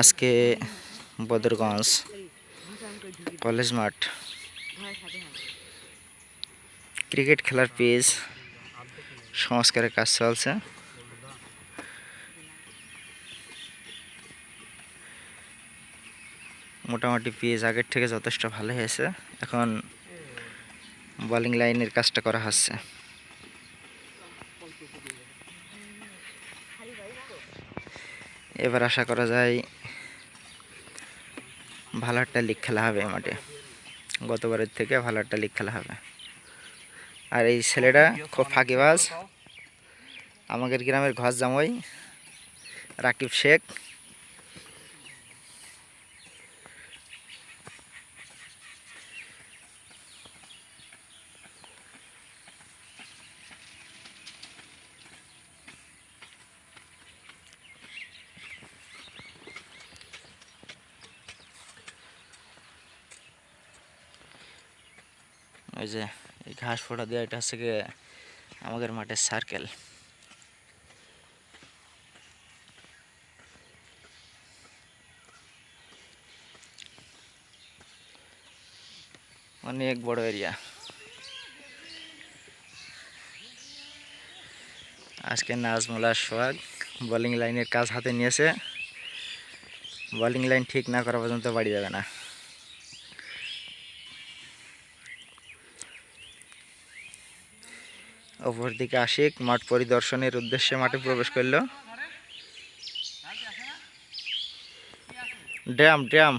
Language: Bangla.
আজকে বদরগঞ্জ কলেজ মাঠ। ক্রিকেট খেলার পেজ, সংস্কারের কাজ চলছে। মোটামুটি পেজ আগের থেকে যথেষ্ট ভালো হয়েছে। এখন বোলিং লাইনের কাজটা করা হচ্ছে। এবার আশা করা যায় ভালো একটা লিগ খেলা হবে মাঠে। গতবারের থেকে ভালো একটা লিগ খেলা হবে। আর এই ছেলেটা খুব ফাঁকিবাজ। আমাদের গ্রামের ঘর জামাই রাকিব শেখ। ওই যে এই ঘাস ফোটা দেওয়া, এটা হচ্ছে গিয়ে আমাদের মাঠের সার্কেল অনেক বড় এরিয়া আজকে নাজমুল সোহাগ বোলিং লাইনের কাজ হাতে নিয়েছে। বোলিং লাইন ঠিক না করা পর্যন্ত বাড়ি যাবে না। অপরদিকে আশিক মাঠ পরিদর্শনের উদ্দেশ্যে মাঠে প্রবেশ করল। ড্যাম ড্যাম।